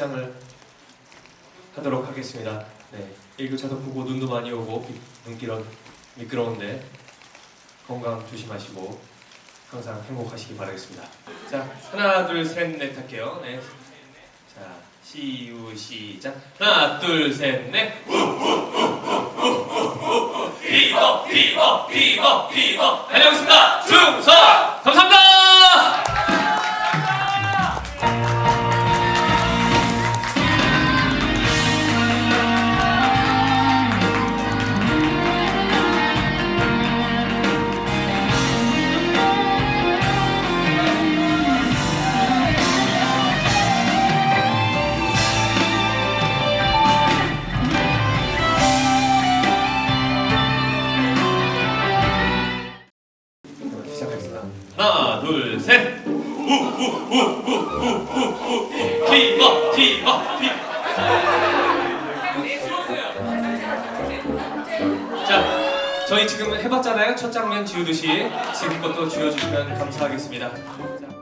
시작을 하도록 하겠습니다. 네, 일교차도 크고 눈도 많이 오고 비- 눈길은 미끄러운데 건강 조심하시고 항상 행복하시기 바라겠습니다. 자, 하나, 둘, 셋, 넷 할게요. 네. 자, 시우 시작. 하나, 둘, 셋, 넷. 피버, 피버, 피버, 피버. 다녀오겠습니다. 충성! 시작하겠습니다. 하나, 둘, 셋. 티버, 티버, 티. 자, 저희 지금 해봤잖아요. 첫 장면 지우듯이 지금 것도 지워주시면 감사하겠습니다. 자.